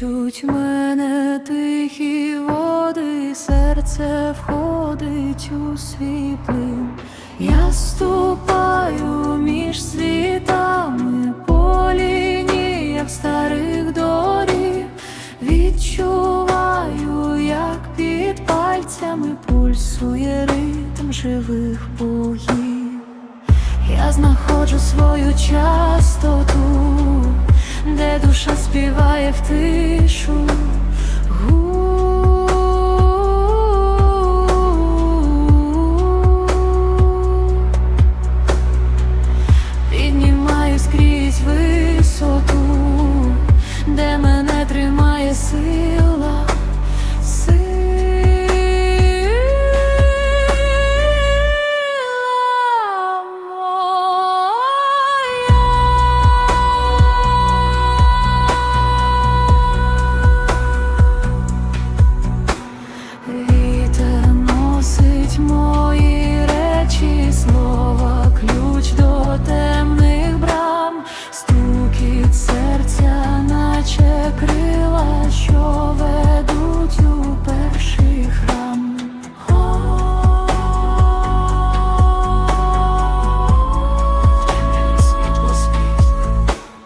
кличуть мене тихі води, серце входить у свій плин. Я ступаю між світами по лініях старих доріг, відчуваю, як під пальцями пульсує ритм живих богів. Я знаходжу свою частоту, де душа співає в тишу. Піднімаю скрізь висоту, де мене тримає сила,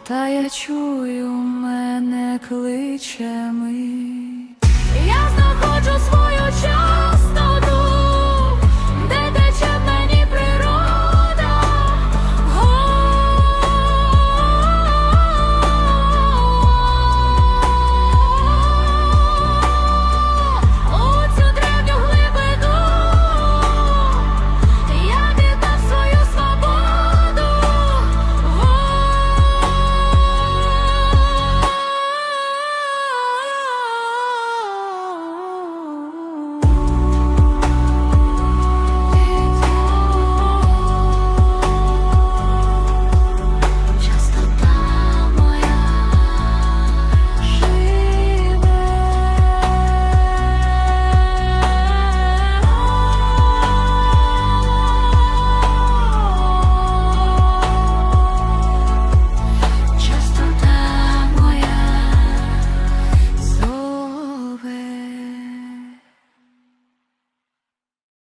Та я чую, мене кличе мить.